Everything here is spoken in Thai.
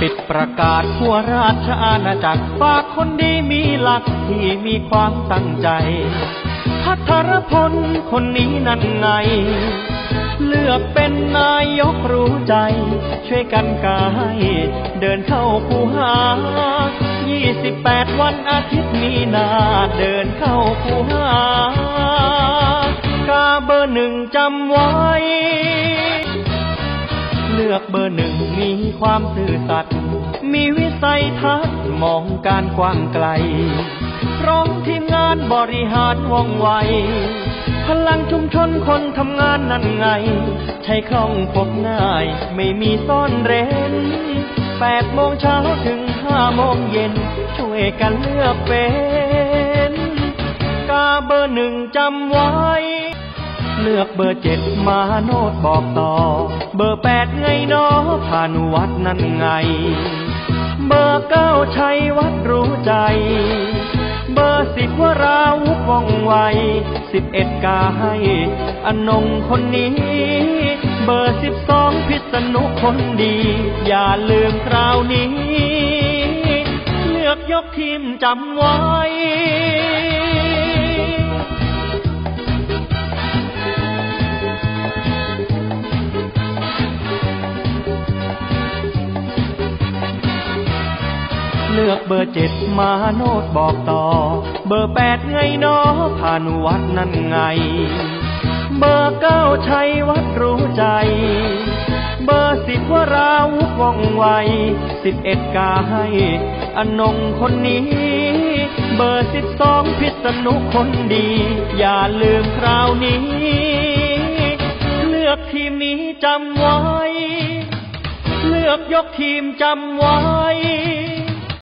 ปิดประกาศทั่วราชอาณาจักรฝากคนดีมีหลักที่มีความตั้งใจพัทรพลคนนี้นั่นไง เลือกเป็นนายกรู้ใจ ช่วยกันกาย เดินเข้าคูหา 28 วันอาทิตย์มีนาเดินเข้าคูหากาเบอร์หนึ่งจำไว้ อกเบอร์หนึ่งมีความซื่อสัตย์มีวิสัยทัศน์มองการกว้างไกล พร้อมทีมงานบริหารว่องไว พลังชุมชนคนทำงานนั่นไง ใช้คล่องพบง่าย ไม่มีซ่อนเร้นแปดโมงเช้าถึงห้าโมงเย็น ช่วยกันเลือกเป็น กาเบอร์หนึ่งจำไว้ ลือกเบอร์เจ็ดมาโนดบอกต่อ เบอร์แปดไงนอผ่านวัดนั่นไง เบอร์เก้าชัยวัดรู้ใจ เบอร์สิบวราวุธว่องไวสิบเอ็ดกาให้อนงคนนี้ เบอร์สิบสองพิษณุคนดี อย่าลืมคราวนี้ เลือกยกทีมจำไว้ เลือกเบอร์เจ็ดมาโนดบอกต่อ เบอร์แปดไงนอผ่านวัดนั่นไง เบอร์เก้าชัยวัดรู้ใจ เบอร์สิบวราวุธว่องไวสิบเอ็ดกาให้อนงคนนี้ เบอร์สิบสองพิษณุคนดี อย่าลืมคราวนี้ เลือกทีมนี้จำไว้ เลือกยกทีมจำไว้